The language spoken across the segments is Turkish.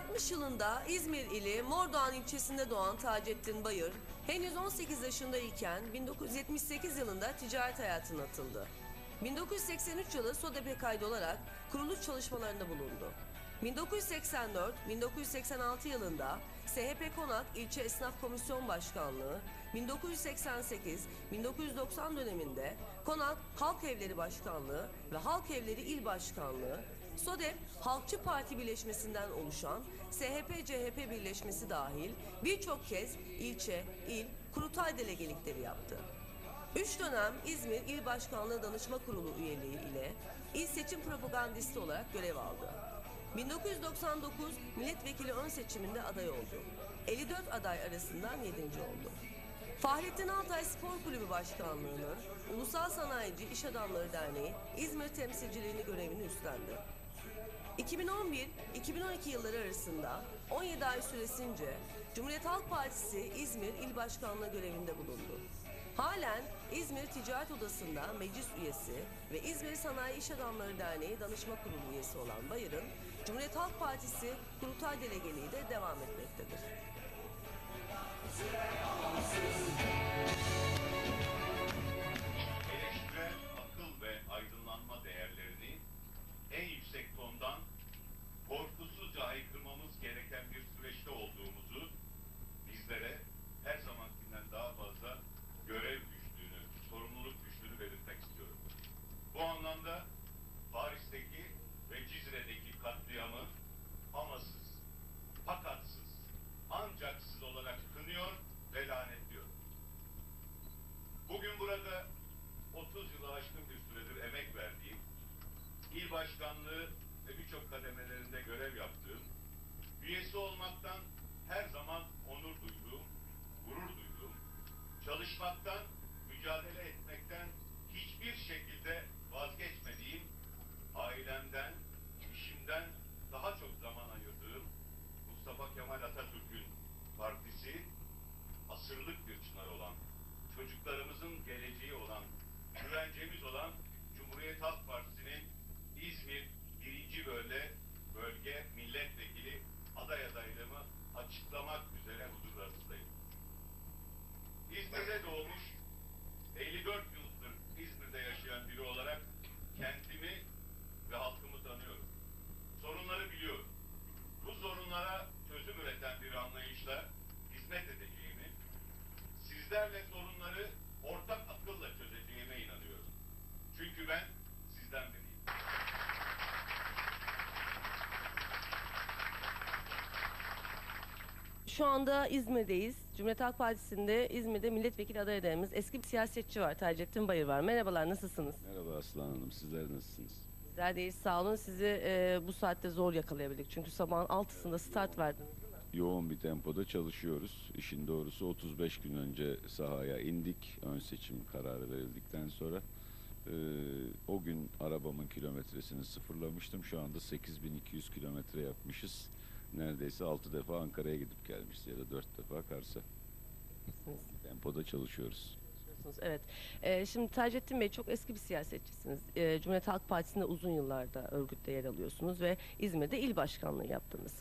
1960 yılında İzmir ili Mordoğan ilçesinde doğan Taceddin Bayır, henüz 18 yaşındayken 1978 yılında ticaret hayatına atıldı. 1983 yılı SODEP'e kaydolarak kuruluş çalışmalarında bulundu. 1984-1986 yılında SHP Konak İlçe Esnaf Komisyon Başkanlığı, 1988-1990 döneminde Konak Halk Evleri Başkanlığı ve Halk Evleri İl Başkanlığı, SODEP Halkçı Parti birleşmesinden oluşan SHP-CHP birleşmesi dahil birçok kez ilçe, il, kurultay delegelikleri yaptı. Üç dönem İzmir İl Başkanlığı Danışma Kurulu üyeliği ile il seçim propagandisti olarak görev aldı. 1999 milletvekili ön seçiminde aday oldu. 54 aday arasından 7. oldu. Fahrettin Altay Spor Kulübü Başkanlığı'nın Ulusal Sanayici İş Adamları Derneği İzmir temsilciliğini görevini üstlendi. 2011-2012 yılları arasında 17 ay süresince Cumhuriyet Halk Partisi İzmir İl Başkanlığı görevinde bulundu. Halen İzmir Ticaret Odası'nda meclis üyesi ve İzmir Sanayi İş Adamları Derneği Danışma Kurulu üyesi olan Bayır'ın Cumhuriyet Halk Partisi Kurultay Delegeliği de devam etmektedir. Şu anda İzmir'deyiz. Cumhuriyet Halk Partisi'nde İzmir'de milletvekili aday adayımız eski bir siyasetçi var. Taceddin Bayır var. Merhabalar nasılsınız? Merhaba Aslan Hanım, sizler nasılsınız? Bizler deyiz sağ olun. Sizi e, bu saatte zor yakalayabildik. Çünkü sabahın altısında start verdiniz. Yoğun bir tempoda çalışıyoruz. İşin doğrusu 35 gün önce sahaya indik. Ön seçim kararı verildikten sonra. Ee, o gün arabamın kilometresini sıfırlamıştım. Şu anda 8200 kilometre yapmışız. Neredeyse 6 defa Ankara'ya gidip gelmişiz ya da 4 defa Kars'a. Tempoda çalışıyoruz. Biliyorsunuz, Evet. Ee, şimdi Taceddin Bey çok eski bir siyasetçisiniz. Ee, Cumhuriyet Halk Partisi'nde uzun yıllarda örgütte yer alıyorsunuz ve İzmir'de il başkanlığı yaptınız.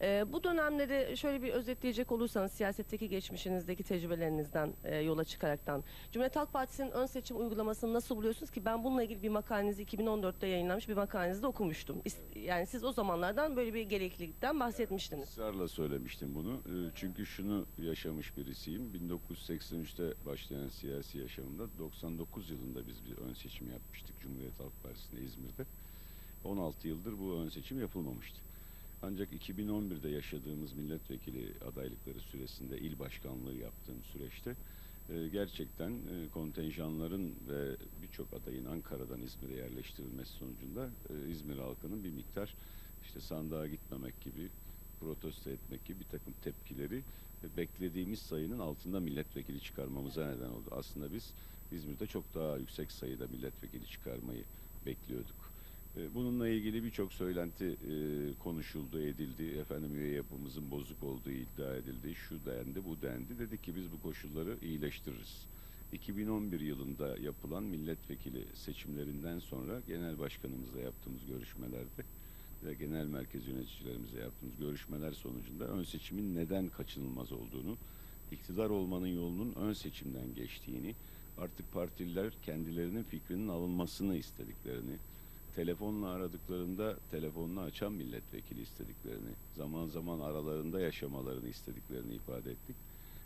Ee, bu dönemleri şöyle bir özetleyecek olursanız siyasetteki geçmişinizdeki tecrübelerinizden e, yola çıkaraktan Cumhuriyet Halk Partisi'nin ön seçim uygulamasını nasıl buluyorsunuz ki ben bununla ilgili bir makalenizi 2014'te yayınlanmış bir makalenizi de okumuştum. Yani siz o zamanlardan böyle bir gereklilikten bahsetmiştiniz. Israrla söylemiştim bunu. Ee, Çünkü şunu yaşamış birisiyim. 1983'te başlayan siyasi yaşamımda 99 yılında biz bir ön seçim yapmıştık Cumhuriyet Halk Partisi'nde İzmir'de. 16 yıldır bu ön seçim yapılmamıştı. Ancak 2011'de yaşadığımız milletvekili adaylıkları süresinde il başkanlığı yaptığım süreçte e, gerçekten e, kontenjanların ve birçok adayın Ankara'dan İzmir'e yerleştirilmesi sonucunda e, İzmir halkının bir miktar işte sandığa gitmemek gibi protesto etmek gibi bir takım tepkileri beklediğimiz sayının altında milletvekili çıkarmamıza neden oldu. Aslında biz İzmir'de çok daha yüksek sayıda milletvekili çıkarmayı bekliyorduk. E, Bununla ilgili birçok söylenti e, konuşuldu, edildi. Efendim üye yapımızın bozuk olduğu iddia edildi. Şu dendi, bu dendi. Dedik ki biz bu koşulları iyileştiririz. 2011 yılında yapılan milletvekili seçimlerinden sonra genel başkanımızla yaptığımız görüşmelerde ve genel merkez yöneticilerimizle yaptığımız görüşmeler sonucunda ön seçimin neden kaçınılmaz olduğunu, iktidar olmanın yolunun ön seçimden geçtiğini, artık partililer kendilerinin fikrinin alınmasını istediklerini, telefonla aradıklarında telefonunu açan milletvekili istediklerini, zaman zaman aralarında yaşamalarını istediklerini ifade ettik.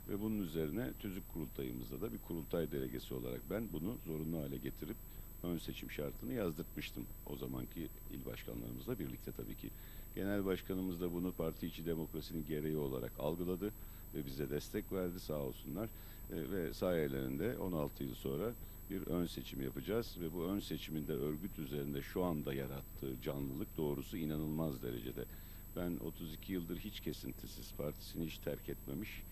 Ve bunun üzerine tüzük kurultayımızda da bir kurultay delegesi olarak ben bunu zorunlu hale getirip ön seçim şartını yazdırtmıştım. O zamanki il başkanlarımızla birlikte tabii ki. Genel başkanımız da bunu parti içi demokrasinin gereği olarak algıladı ve bize destek verdi sağ olsunlar. E, ve sayelerinde 16 yıl sonra bir ön seçim yapacağız ve bu ön seçiminde örgüt üzerinde şu anda yarattığı canlılık doğrusu inanılmaz derecede. Ben 32 yıldır hiç kesintisiz partisini hiç terk etmemiş,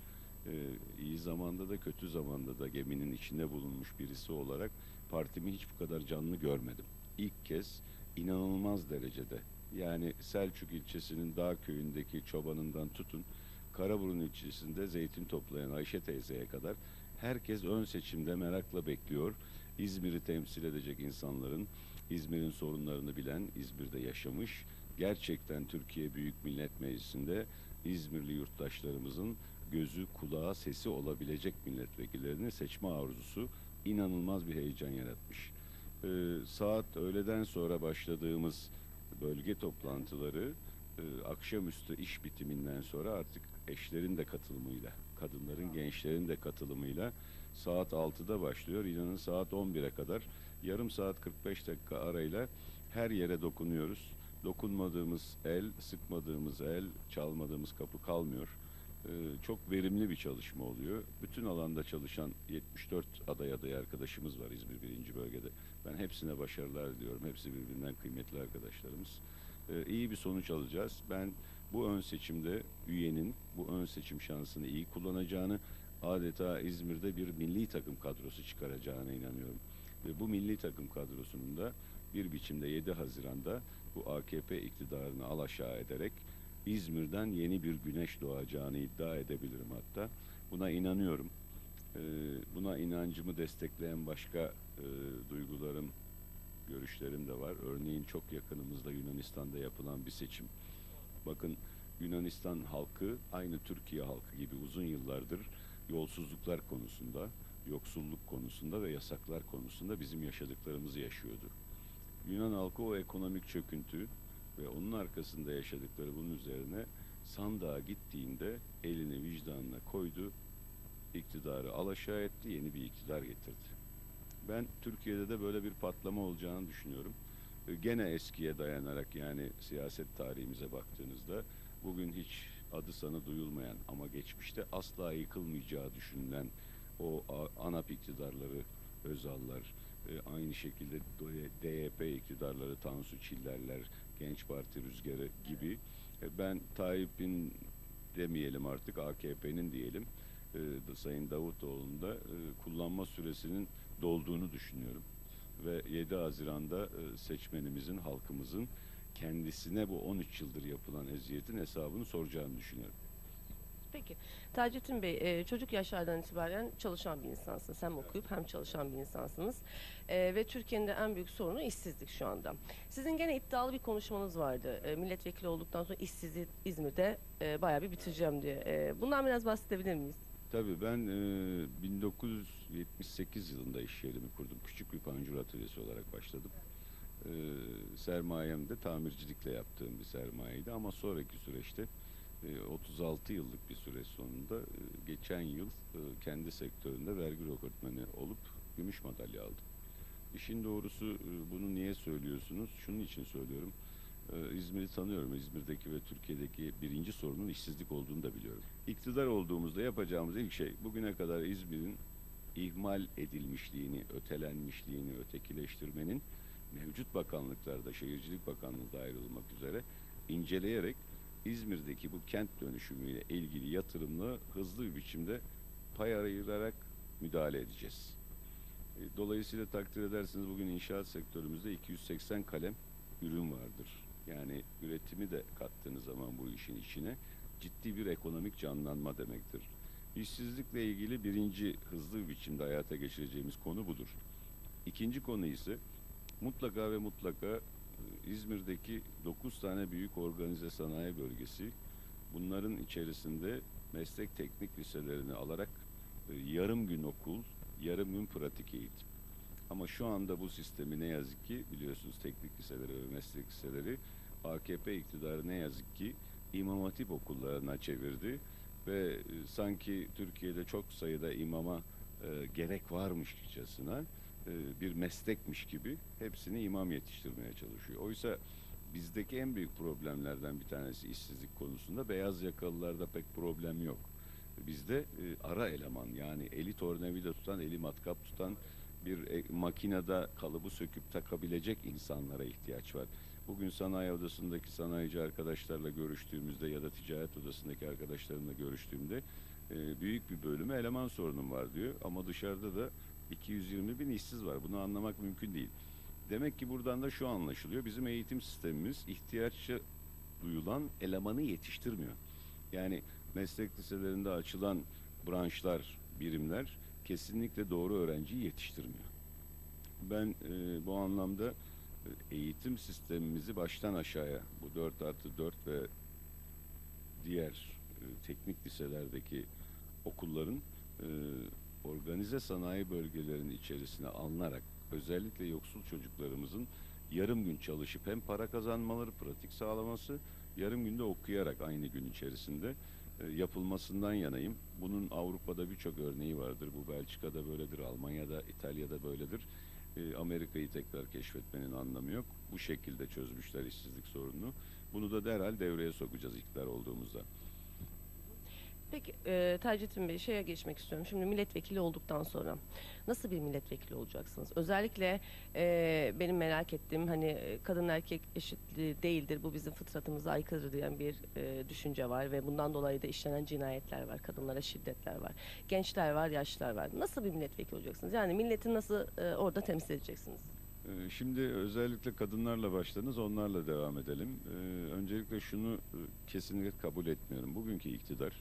e, iyi zamanda da kötü zamanda da geminin içinde bulunmuş birisi olarak partimi hiç bu kadar canlı görmedim. İlk kez inanılmaz derecede yani Selçuk ilçesinin dağ köyündeki çobanından tutun Karaburun ilçesinde zeytin toplayan Ayşe teyzeye kadar herkes ön seçimde merakla bekliyor. İzmir'i temsil edecek insanların İzmir'in sorunlarını bilen, İzmir'de yaşamış, gerçekten Türkiye Büyük Millet Meclisi'nde İzmirli yurttaşlarımızın gözü, kulağı, sesi olabilecek milletvekillerini seçme arzusu inanılmaz bir heyecan yaratmış. Ee, saat öğleden sonra başladığımız bölge toplantıları e, akşamüstü iş bitiminden sonra artık eşlerin de katılımıyla, kadınların, gençlerin de katılımıyla saat 6'da başlıyor. İnanın saat 11'e kadar yarım saat 45 dakika arayla her yere dokunuyoruz. Dokunmadığımız el, sıkmadığımız el, çalmadığımız kapı kalmıyor. Ee, çok verimli bir çalışma oluyor. Bütün alanda çalışan 74 aday aday arkadaşımız var İzmir birinci bölgede. Ben hepsine başarılar diliyorum. Hepsi birbirinden kıymetli arkadaşlarımız. Ee, iyi bir sonuç alacağız. Ben bu ön seçimde üyenin bu ön seçim şansını iyi kullanacağını, adeta İzmir'de bir milli takım kadrosu çıkaracağına inanıyorum. Ve bu milli takım kadrosunun da bir biçimde 7 Haziran'da bu AKP iktidarını alaşağı ederek İzmir'den yeni bir güneş doğacağını iddia edebilirim hatta. Buna inanıyorum. Ee, buna inancımı destekleyen başka e, duygularım, görüşlerim de var. Örneğin çok yakınımızda Yunanistan'da yapılan bir seçim. Bakın Yunanistan halkı aynı Türkiye halkı gibi uzun yıllardır yolsuzluklar konusunda, yoksulluk konusunda ve yasaklar konusunda bizim yaşadıklarımızı yaşıyordu. Yunan halkı o ekonomik çöküntü ve onun arkasında yaşadıkları bunun üzerine sandığa gittiğinde elini vicdanına koydu, iktidarı alaşağı etti, yeni bir iktidar getirdi. Ben Türkiye'de de böyle bir patlama olacağını düşünüyorum. E, Gene eskiye dayanarak yani siyaset tarihimize baktığınızda bugün hiç adı sana duyulmayan ama geçmişte asla yıkılmayacağı düşünülen o ANAP iktidarları, Özallar, e, aynı şekilde DYP iktidarları, Tansu Çillerler, Genç Parti Rüzgarı gibi e, ben Tayyip'in demeyelim artık AKP'nin diyelim e, Sayın Davutoğlu'nun da e, kullanma süresinin dolduğunu düşünüyorum. Ve 7 Haziran'da e, seçmenimizin, halkımızın kendisine bu 13 yıldır yapılan eziyetin hesabını soracağını düşünüyorum. Peki Taceddin Bey e, çocuk yaşlardan itibaren çalışan bir insansınız. Hem okuyup hem çalışan bir insansınız. E, ve Türkiye'nin de en büyük sorunu işsizlik şu anda. Sizin gene iddialı bir konuşmanız vardı. E, milletvekili olduktan sonra işsizliği İzmir'de e, bayağı bir bitireceğim diye. E, bundan biraz bahsedebilir miyiz? Tabii ben e, 1978 yılında iş yerimi kurdum. Küçük bir pancur atölyesi olarak başladım. E, sermayem de tamircilikle yaptığım bir sermayeydi ama sonraki süreçte 36 yıllık bir süreç sonunda e, geçen yıl e, kendi sektöründe vergi rekortmeni olup gümüş madalya aldım. İşin doğrusu e, bunu niye söylüyorsunuz? Şunun için söylüyorum. Ee, İzmir'i tanıyorum. İzmir'deki ve Türkiye'deki birinci sorunun işsizlik olduğunu da biliyorum. İktidar olduğumuzda yapacağımız ilk şey bugüne kadar İzmir'in ihmal edilmişliğini, ötelenmişliğini, ötekileştirmenin mevcut bakanlıklarda, Şehircilik Bakanlığı dahil olmak üzere inceleyerek İzmir'deki bu kent dönüşümüyle ilgili yatırımla hızlı bir biçimde pay ayırarak müdahale edeceğiz. E, Dolayısıyla takdir edersiniz bugün inşaat sektörümüzde 280 kalem ürün vardır. Yani üretimi de kattığınız zaman bu işin içine ciddi bir ekonomik canlanma demektir. İşsizlikle ilgili birinci hızlı bir biçimde hayata geçireceğimiz konu budur. İkinci konu ise mutlaka ve mutlaka İzmir'deki 9 tane büyük organize sanayi bölgesi bunların içerisinde meslek teknik liselerini alarak e, yarım gün okul, yarım gün pratik eğitim. Ama şu anda bu sistemi ne yazık ki biliyorsunuz teknik liseleri ve meslek liseleri AKP iktidarı ne yazık ki İmam Hatip okullarına çevirdi ve e, sanki Türkiye'de çok sayıda imama e, gerek varmışçasına e, bir meslekmiş gibi hepsini imam yetiştirmeye çalışıyor. Oysa bizdeki en büyük problemlerden bir tanesi işsizlik konusunda beyaz yakalılarda pek problem yok. Bizde e, ara eleman yani eli tornavida tutan, eli matkap tutan bir e, makinede kalıbı söküp takabilecek insanlara ihtiyaç var. Bugün sanayi odasındaki sanayici arkadaşlarla görüştüğümüzde ya da ticaret odasındaki arkadaşlarımla görüştüğümde büyük bir bölümü eleman sorunum var diyor. Ama dışarıda da 220 bin işsiz var. Bunu anlamak mümkün değil. Demek ki buradan da şu anlaşılıyor. Bizim eğitim sistemimiz ihtiyaçça duyulan elemanı yetiştirmiyor. Yani meslek liselerinde açılan branşlar, birimler kesinlikle doğru öğrenciyi yetiştirmiyor. Ben e, bu anlamda e, eğitim sistemimizi baştan aşağıya bu 4 artı 4 ve diğer e, teknik liselerdeki okulların e, organize sanayi bölgelerinin içerisine alınarak özellikle yoksul çocuklarımızın yarım gün çalışıp hem para kazanmaları, pratik sağlaması, yarım günde okuyarak aynı gün içerisinde e, yapılmasından yanayım. Bunun Avrupa'da birçok örneği vardır. Bu Belçika'da böyledir, Almanya'da, İtalya'da böyledir. E, Amerika'yı tekrar keşfetmenin anlamı yok. Bu şekilde çözmüşler işsizlik sorununu. Bunu da derhal devreye sokacağız iktidar olduğumuzda. Peki e, Taceddin Bey şeye geçmek istiyorum. Şimdi milletvekili olduktan sonra nasıl bir milletvekili olacaksınız? Özellikle e, benim merak ettiğim hani e, kadın erkek eşitliği değildir bu bizim fıtratımıza aykırı diyen bir e, düşünce var ve bundan dolayı da işlenen cinayetler var, kadınlara şiddetler var, gençler var, yaşlılar var. Nasıl bir milletvekili olacaksınız? Yani milleti nasıl e, orada temsil edeceksiniz? Ee, Şimdi özellikle kadınlarla başladınız, onlarla devam edelim. Ee, Öncelikle şunu e, kesinlikle kabul etmiyorum. Bugünkü iktidar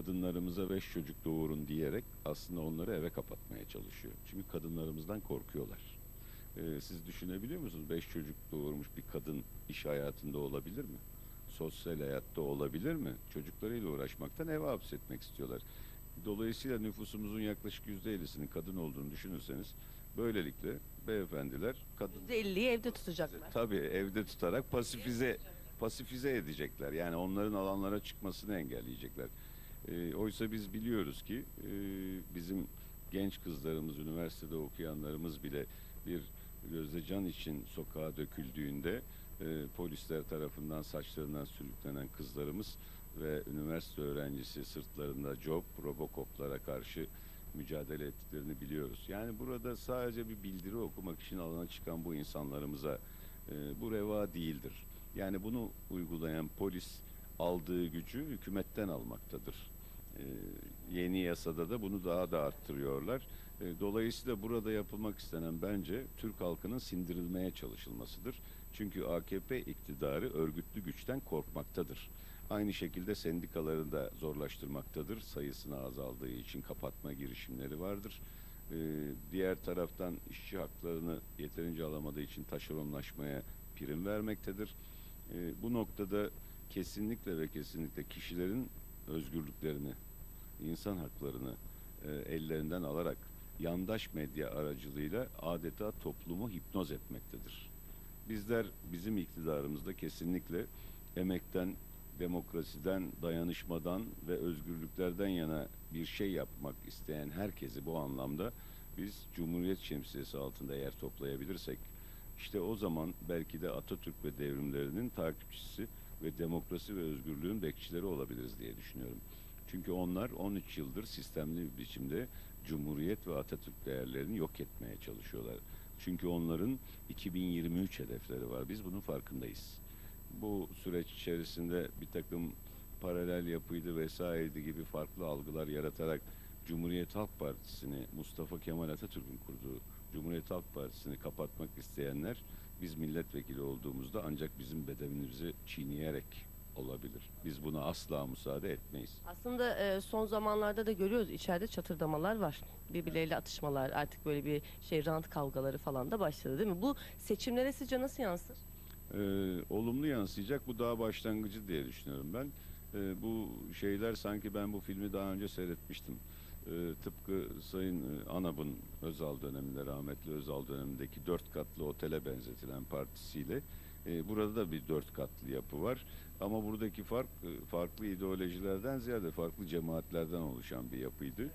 kadınlarımıza beş çocuk doğurun diyerek aslında onları eve kapatmaya çalışıyor. Çünkü kadınlarımızdan korkuyorlar. Ee, Siz düşünebiliyor musunuz? Beş çocuk doğurmuş bir kadın iş hayatında olabilir mi? Sosyal hayatta olabilir mi? Çocuklarıyla uğraşmaktan eve hapsetmek istiyorlar. Dolayısıyla nüfusumuzun yaklaşık yüzde ellisinin kadın olduğunu düşünürseniz böylelikle beyefendiler kadın %50'yi evde tutacaklar. tabii evde tutarak pasifize pasifize edecekler. Yani onların alanlara çıkmasını engelleyecekler. Ee, oysa biz biliyoruz ki e, bizim genç kızlarımız, üniversitede okuyanlarımız bile bir gözde can için sokağa döküldüğünde e, polisler tarafından saçlarından sürüklenen kızlarımız ve üniversite öğrencisi sırtlarında job, robokoplara karşı mücadele ettiklerini biliyoruz. Yani burada sadece bir bildiri okumak için alana çıkan bu insanlarımıza e, bu reva değildir. Yani bunu uygulayan polis aldığı gücü hükümetten almaktadır. E, yeni yasada da bunu daha da arttırıyorlar. E, dolayısıyla burada yapılmak istenen bence Türk halkının sindirilmeye çalışılmasıdır. Çünkü AKP iktidarı örgütlü güçten korkmaktadır. Aynı şekilde sendikaları da zorlaştırmaktadır. Sayısını azaldığı için kapatma girişimleri vardır. Ee, diğer taraftan işçi haklarını yeterince alamadığı için taşeronlaşmaya prim vermektedir. Bu noktada kesinlikle ve kesinlikle kişilerin özgürlüklerini, insan haklarını e, ellerinden alarak yandaş medya aracılığıyla adeta toplumu hipnoz etmektedir. Bizler bizim iktidarımızda kesinlikle emekten, demokrasiden, dayanışmadan ve özgürlüklerden yana bir şey yapmak isteyen herkesi bu anlamda biz Cumhuriyet şemsiyesi altında yer toplayabilirsek işte o zaman belki de Atatürk ve devrimlerinin takipçisi ve demokrasi ve özgürlüğün bekçileri olabiliriz diye düşünüyorum. Çünkü onlar 13 yıldır sistemli bir biçimde Cumhuriyet ve Atatürk değerlerini yok etmeye çalışıyorlar. Çünkü onların 2023 hedefleri var. Biz bunun farkındayız. Bu süreç içerisinde bir takım paralel yapıydı vesaireydi gibi farklı algılar yaratarak Cumhuriyet Halk Partisi'ni Mustafa Kemal Atatürk'ün kurduğu Cumhuriyet Halk Partisi'ni kapatmak isteyenler biz milletvekili olduğumuzda ancak bizim bedenimizi çiğneyerek olabilir. Biz buna asla müsaade etmeyiz. Aslında e, son zamanlarda da görüyoruz içeride çatırdamalar var. Birbirleriyle atışmalar artık böyle bir şey rant kavgaları falan da başladı değil mi? Bu seçimlere sizce nasıl yansır? Ee, olumlu yansıyacak bu daha başlangıcı diye düşünüyorum ben. Ee, bu şeyler sanki ben bu filmi daha önce seyretmiştim. Ee, tıpkı Sayın e, Anab'ın Özal döneminde, rahmetli Özal dönemindeki dört katlı otele benzetilen partisiyle e, burada da bir dört katlı yapı var. Ama buradaki fark e, farklı ideolojilerden ziyade farklı cemaatlerden oluşan bir yapıydı.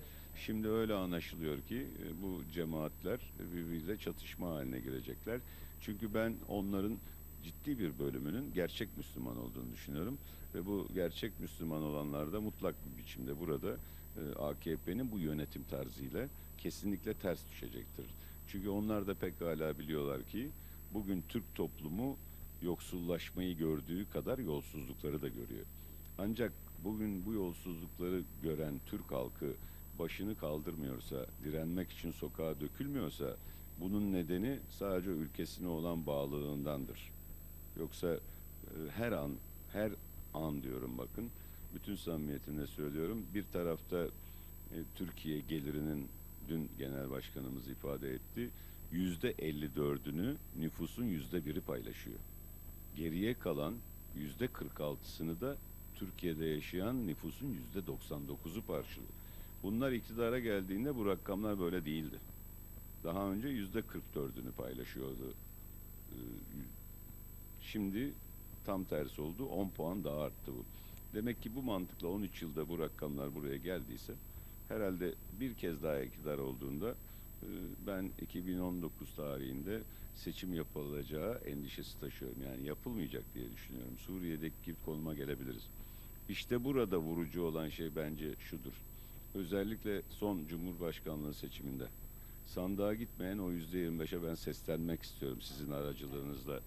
Şimdi öyle anlaşılıyor ki e, bu cemaatler birbiriyle çatışma haline girecekler. Çünkü ben onların ciddi bir bölümünün gerçek Müslüman olduğunu düşünüyorum. Ve bu gerçek Müslüman olanlar da mutlak bir biçimde burada e, AKP'nin bu yönetim tarzıyla kesinlikle ters düşecektir. Çünkü onlar da pekala biliyorlar ki bugün Türk toplumu yoksullaşmayı gördüğü kadar yolsuzlukları da görüyor. Ancak bugün bu yolsuzlukları gören Türk halkı başını kaldırmıyorsa, direnmek için sokağa dökülmüyorsa bunun nedeni sadece ülkesine olan bağlılığındandır. Yoksa e, her an, her an diyorum bakın, bütün samimiyetimle söylüyorum. Bir tarafta e, Türkiye gelirinin dün genel başkanımız ifade etti. Yüzde 54'ünü nüfusun yüzde biri paylaşıyor. Geriye kalan yüzde 46'sını da Türkiye'de yaşayan nüfusun yüzde 99'u karşılıyor. Bunlar iktidara geldiğinde bu rakamlar böyle değildi. Daha önce yüzde 44'ünü paylaşıyordu. Ee, Şimdi tam tersi oldu. 10 puan daha arttı bu. Demek ki bu mantıkla 13 yılda bu rakamlar buraya geldiyse herhalde bir kez daha iktidar olduğunda e, ben 2019 tarihinde seçim yapılacağı endişesi taşıyorum. Yani yapılmayacak diye düşünüyorum. Suriye'deki gibi konuma gelebiliriz. İşte burada vurucu olan şey bence şudur. Özellikle son Cumhurbaşkanlığı seçiminde sandığa gitmeyen o yüzde 25'e ben seslenmek istiyorum sizin aracılığınızla.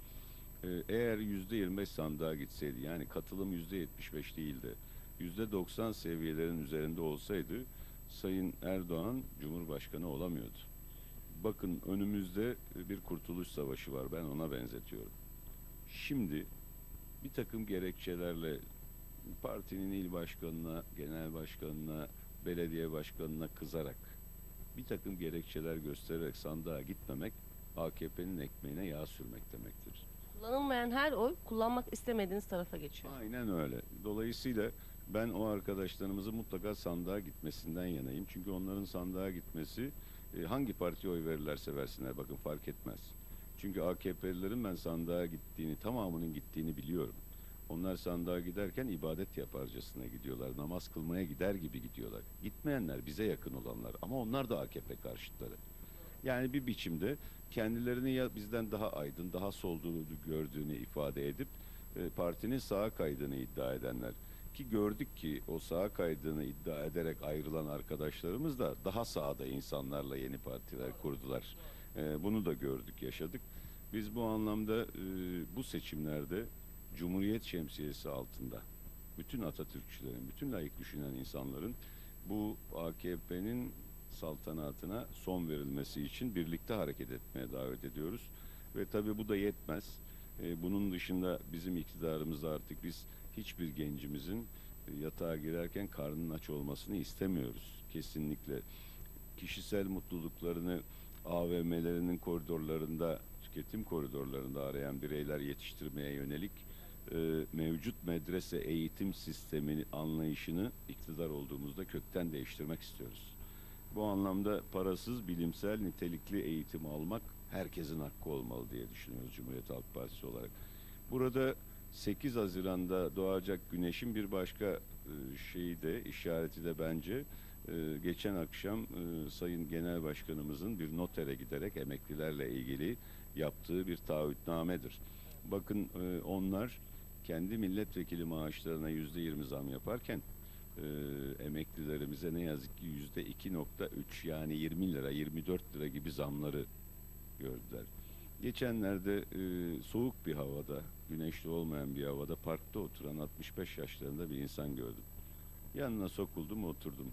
Ee, eğer yüzde 25 sandığa gitseydi yani katılım yüzde 75 değildi. Yüzde 90 seviyelerin üzerinde olsaydı Sayın Erdoğan Cumhurbaşkanı olamıyordu. Bakın önümüzde bir kurtuluş savaşı var. Ben ona benzetiyorum. Şimdi bir takım gerekçelerle partinin il başkanına, genel başkanına, belediye başkanına kızarak bir takım gerekçeler göstererek sandığa gitmemek AKP'nin ekmeğine yağ sürmek demektir. Kullanılmayan her oy kullanmak istemediğiniz tarafa geçiyor. Aynen öyle. Dolayısıyla ben o arkadaşlarımızın mutlaka sandığa gitmesinden yanayım. Çünkü onların sandığa gitmesi e, hangi partiye oy verirlerse versinler bakın fark etmez. Çünkü AKP'lilerin ben sandığa gittiğini, tamamının gittiğini biliyorum. Onlar sandığa giderken ibadet yaparcasına gidiyorlar. Namaz kılmaya gider gibi gidiyorlar. Gitmeyenler bize yakın olanlar ama onlar da AKP karşıtları. Yani bir biçimde kendilerini ya bizden daha aydın, daha solduğunu gördüğünü ifade edip e, partinin sağa kaydığını iddia edenler. Ki gördük ki o sağa kaydığını iddia ederek ayrılan arkadaşlarımız da daha sağda insanlarla yeni partiler kurdular. E, bunu da gördük, yaşadık. Biz bu anlamda e, bu seçimlerde Cumhuriyet şemsiyesi altında bütün Atatürkçülerin, bütün layık düşünen insanların bu AKP'nin saltanatına son verilmesi için birlikte hareket etmeye davet ediyoruz. Ve tabii bu da yetmez. Ee, bunun dışında bizim iktidarımızda artık biz hiçbir gencimizin e, yatağa girerken karnının aç olmasını istemiyoruz. Kesinlikle. Kişisel mutluluklarını AVM'lerinin koridorlarında, tüketim koridorlarında arayan bireyler yetiştirmeye yönelik e, mevcut medrese eğitim sistemini anlayışını iktidar olduğumuzda kökten değiştirmek istiyoruz. Bu anlamda parasız bilimsel nitelikli eğitim almak herkesin hakkı olmalı diye düşünüyoruz Cumhuriyet Halk Partisi olarak. Burada 8 Haziran'da doğacak güneşin bir başka e, şeyi de işareti de bence e, geçen akşam e, Sayın Genel Başkanımızın bir notere giderek emeklilerle ilgili yaptığı bir taahhütnamedir. Bakın onlar kendi milletvekili maaşlarına yüzde yirmi zam yaparken emeklilerimize ne yazık ki yüzde 2.3 yani 20 lira 24 lira gibi zamları gördüler. Geçenlerde soğuk bir havada, güneşli olmayan bir havada parkta oturan 65 yaşlarında bir insan gördüm. Yanına sokuldum oturdum.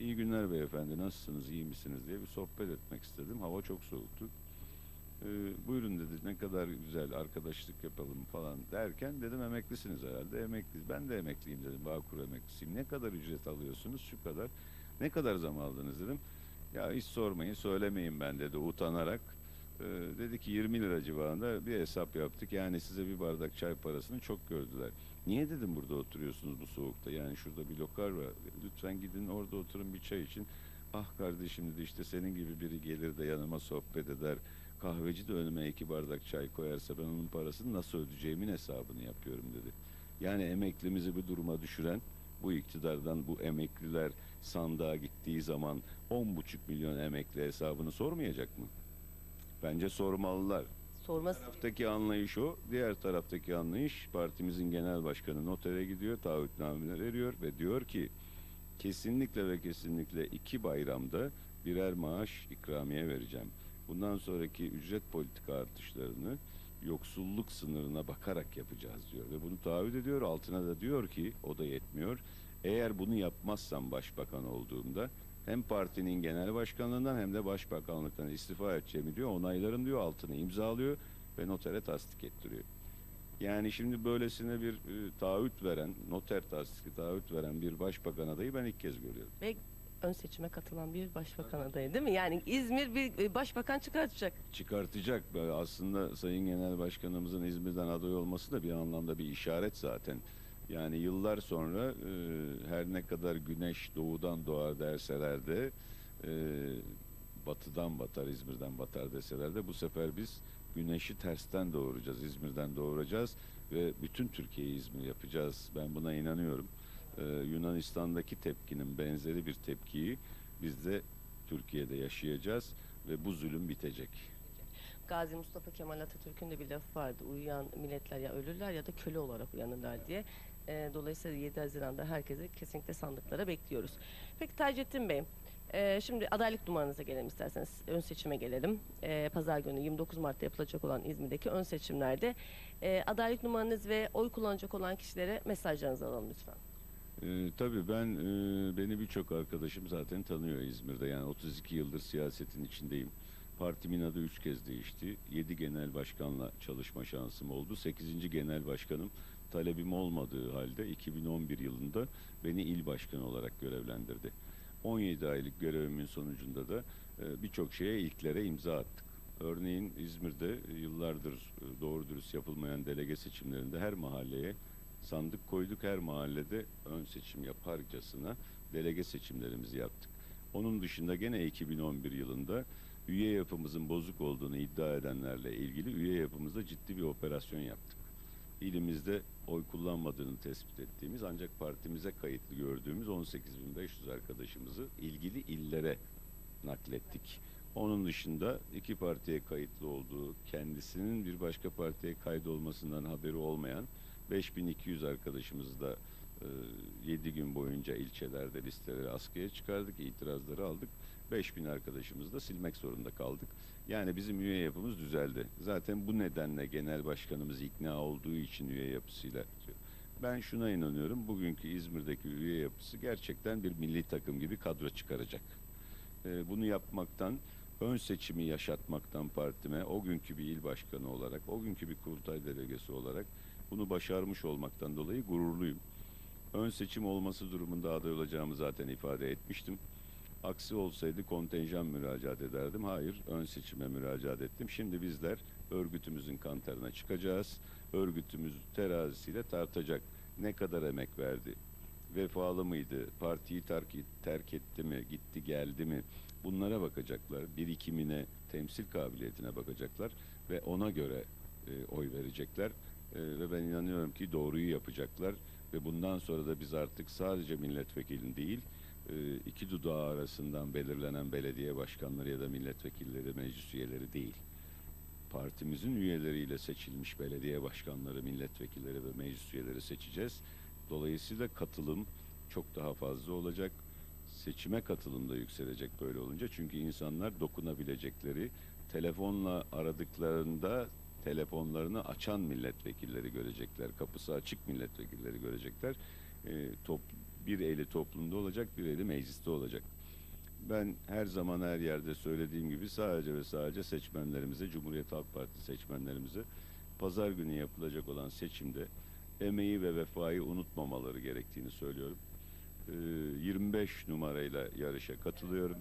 İyi günler beyefendi nasılsınız iyi misiniz diye bir sohbet etmek istedim. Hava çok soğuktu. E, buyurun dedi ne kadar güzel arkadaşlık yapalım falan derken dedim emeklisiniz herhalde. Emekliyiz. Ben de emekliyim dedim. Bağkur emeklisiyim. Ne kadar ücret alıyorsunuz? Şu kadar. Ne kadar zam aldınız dedim. Ya hiç sormayın söylemeyin ben dedi utanarak. Ee, dedi ki 20 lira civarında bir hesap yaptık. Yani size bir bardak çay parasını çok gördüler. Niye dedim burada oturuyorsunuz bu soğukta? Yani şurada bir lokal var. Lütfen gidin orada oturun bir çay için. Ah kardeşim dedi işte senin gibi biri gelir de yanıma sohbet eder. Kahveci de önüme iki bardak çay koyarsa ben onun parasını nasıl ödeyeceğimin hesabını yapıyorum dedi. Yani emeklimizi bu duruma düşüren bu iktidardan bu emekliler sandığa gittiği zaman 10,5 milyon emekli hesabını sormayacak mı? Bence sormalılar. Sorması taraftaki anlayış o. Diğer taraftaki anlayış partimizin genel başkanı notere gidiyor, taahhütnameler veriyor ve diyor ki kesinlikle ve kesinlikle iki bayramda birer maaş ikramiye vereceğim. Bundan sonraki ücret politika artışlarını yoksulluk sınırına bakarak yapacağız diyor ve bunu taahhüt ediyor. Altına da diyor ki o da yetmiyor. Eğer bunu yapmazsam başbakan olduğumda hem partinin genel başkanlığından hem de başbakanlıktan istifa edeceğimi diyor. Onaylarım diyor. Altını imzalıyor ve notere tasdik ettiriyor. Yani şimdi böylesine bir e, taahhüt veren, noter tasdiki taahhüt veren bir başbakan adayı ben ilk kez görüyorum. ve ön seçime katılan bir başbakan adayı değil mi? Yani İzmir bir e, başbakan çıkartacak. Çıkartacak. Aslında Sayın Genel Başkanımızın İzmir'den aday olması da bir anlamda bir işaret zaten. Yani yıllar sonra e, her ne kadar güneş doğudan doğar derseler de e, batıdan batar, İzmir'den batar deseler de bu sefer biz güneşi tersten doğuracağız, İzmir'den doğuracağız ve bütün Türkiye'yi İzmir yapacağız. Ben buna inanıyorum. Ee, Yunanistan'daki tepkinin benzeri bir tepkiyi biz de Türkiye'de yaşayacağız ve bu zulüm bitecek. Gazi Mustafa Kemal Atatürk'ün de bir lafı vardı. Uyuyan milletler ya ölürler ya da köle olarak uyanırlar diye. Ee, dolayısıyla 7 Haziran'da herkesi kesinlikle sandıklara bekliyoruz. Peki Taceddin Bey, e, şimdi adaylık numaranıza gelelim isterseniz. Ön seçime gelelim. E, Pazar günü 29 Mart'ta yapılacak olan İzmir'deki ön seçimlerde e, adaylık numaranız ve oy kullanacak olan kişilere mesajlarınızı alalım lütfen. Ee, tabii ben e, beni birçok arkadaşım zaten tanıyor İzmir'de. Yani 32 yıldır siyasetin içindeyim. Partimin adı üç kez değişti. 7 genel başkanla çalışma şansım oldu. 8. genel başkanım talebim olmadığı halde 2011 yılında beni il başkanı olarak görevlendirdi. 17 aylık görevimin sonucunda da e, birçok şeye ilklere imza attık. Örneğin İzmir'de yıllardır e, doğru dürüst yapılmayan delege seçimlerinde her mahalleye sandık koyduk her mahallede ön seçim yaparcasına delege seçimlerimizi yaptık. Onun dışında gene 2011 yılında üye yapımızın bozuk olduğunu iddia edenlerle ilgili üye yapımızda ciddi bir operasyon yaptık. İlimizde oy kullanmadığını tespit ettiğimiz ancak partimize kayıtlı gördüğümüz 18.500 arkadaşımızı ilgili illere naklettik. Onun dışında iki partiye kayıtlı olduğu, kendisinin bir başka partiye kaydolmasından haberi olmayan 5200 arkadaşımızı da 7 gün boyunca ilçelerde listeleri askıya çıkardık, itirazları aldık. 5000 arkadaşımızı da silmek zorunda kaldık. Yani bizim üye yapımız düzeldi. Zaten bu nedenle genel başkanımız ikna olduğu için üye yapısıyla. Ben şuna inanıyorum. Bugünkü İzmir'deki üye yapısı gerçekten bir milli takım gibi kadro çıkaracak. Ee, bunu yapmaktan, ön seçimi yaşatmaktan partime, o günkü bir il başkanı olarak, o günkü bir kurultay delegesi olarak bunu başarmış olmaktan dolayı gururluyum. Ön seçim olması durumunda aday olacağımı zaten ifade etmiştim. Aksi olsaydı kontenjan müracaat ederdim. Hayır, ön seçime müracaat ettim. Şimdi bizler örgütümüzün kantarına çıkacağız. Örgütümüz terazisiyle tartacak. Ne kadar emek verdi? Vefalı mıydı? Partiyi terk, terk etti mi? Gitti geldi mi? Bunlara bakacaklar. Birikimine, temsil kabiliyetine bakacaklar ve ona göre e, oy verecekler. E, ve ben inanıyorum ki doğruyu yapacaklar ve bundan sonra da biz artık sadece milletvekilin değil iki dudağı arasından belirlenen belediye başkanları ya da milletvekilleri, meclis üyeleri değil. Partimizin üyeleriyle seçilmiş belediye başkanları, milletvekilleri ve meclis üyeleri seçeceğiz. Dolayısıyla katılım çok daha fazla olacak. Seçime katılım da yükselecek böyle olunca. Çünkü insanlar dokunabilecekleri, telefonla aradıklarında telefonlarını açan milletvekilleri görecekler. Kapısı açık milletvekilleri görecekler. E, top, bir eli toplumda olacak, bir eli mecliste olacak. Ben her zaman her yerde söylediğim gibi sadece ve sadece seçmenlerimize, Cumhuriyet Halk Partisi seçmenlerimize pazar günü yapılacak olan seçimde emeği ve vefayı unutmamaları gerektiğini söylüyorum. Ee, 25 numarayla yarışa katılıyorum.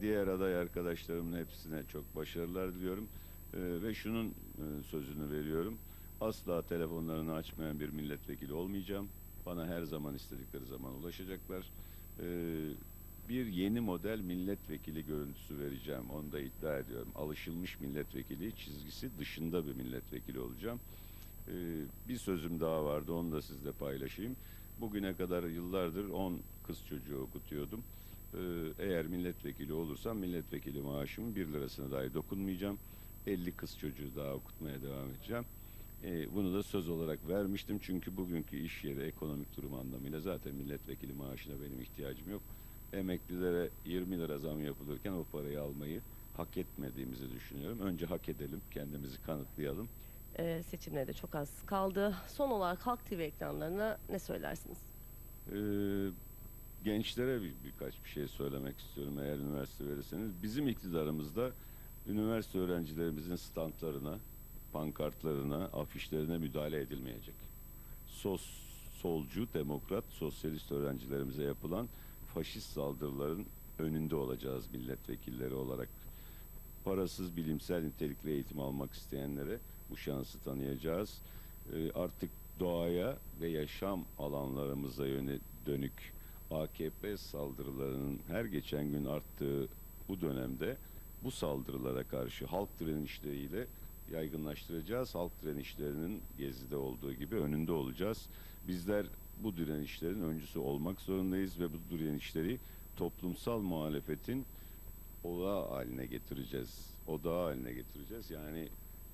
Diğer aday arkadaşlarımın hepsine çok başarılar diliyorum. Ee, ve şunun e, sözünü veriyorum. Asla telefonlarını açmayan bir milletvekili olmayacağım. Bana her zaman istedikleri zaman ulaşacaklar. Ee, bir yeni model milletvekili görüntüsü vereceğim. Onu da iddia ediyorum. Alışılmış milletvekili çizgisi dışında bir milletvekili olacağım. Ee, bir sözüm daha vardı. Onu da sizle paylaşayım. Bugüne kadar yıllardır 10 kız çocuğu okutuyordum. Ee, eğer milletvekili olursam milletvekili maaşımın 1 lirasına dahi dokunmayacağım. 50 kız çocuğu daha okutmaya devam edeceğim. Ee, bunu da söz olarak vermiştim çünkü bugünkü iş yeri ekonomik durum anlamıyla zaten milletvekili maaşına benim ihtiyacım yok. Emeklilere 20 lira zam yapılırken o parayı almayı hak etmediğimizi düşünüyorum. Önce hak edelim, kendimizi kanıtlayalım. Ee, seçimlere de çok az kaldı. Son olarak Halk TV ekranlarına ne söylersiniz? Ee, gençlere bir, birkaç bir şey söylemek istiyorum eğer üniversite verirseniz. Bizim iktidarımızda üniversite öğrencilerimizin standlarına, pankartlarına, afişlerine müdahale edilmeyecek. Sos, solcu, demokrat, sosyalist öğrencilerimize yapılan faşist saldırıların önünde olacağız milletvekilleri olarak. Parasız bilimsel nitelikli eğitim almak isteyenlere bu şansı tanıyacağız. Ee, artık doğaya ve yaşam alanlarımıza yöne dönük AKP saldırılarının her geçen gün arttığı bu dönemde bu saldırılara karşı halk direnişleriyle yaygınlaştıracağız. Halk direnişlerinin gezide olduğu gibi önünde olacağız. Bizler bu direnişlerin öncüsü olmak zorundayız ve bu direnişleri toplumsal muhalefetin odağı haline getireceğiz. Odağı haline getireceğiz. Yani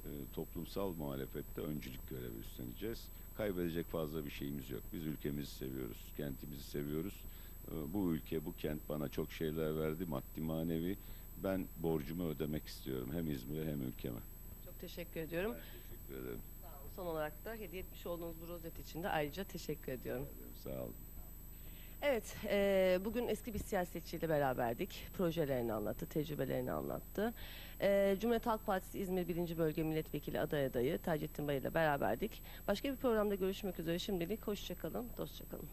e, toplumsal muhalefette öncülük görevi üstleneceğiz. Kaybedecek fazla bir şeyimiz yok. Biz ülkemizi seviyoruz, kentimizi seviyoruz. E, bu ülke, bu kent bana çok şeyler verdi, maddi manevi. Ben borcumu ödemek istiyorum hem İzmir'e hem ülkeme. Çok teşekkür ediyorum. Teşekkür ederim. Son olarak da hediye etmiş olduğunuz bu rozet için de ayrıca teşekkür ediyorum. Sağ olun. Evet, eee, bugün eski bir siyasetçiyle beraberdik. Projelerini anlattı, tecrübelerini anlattı. Eee, Cumhuriyet Halk Partisi İzmir 1. Bölge Milletvekili aday adayı Taceddin Bey ile beraberdik. Başka bir programda görüşmek üzere. Şimdilik hoşçakalın, dostçakalın.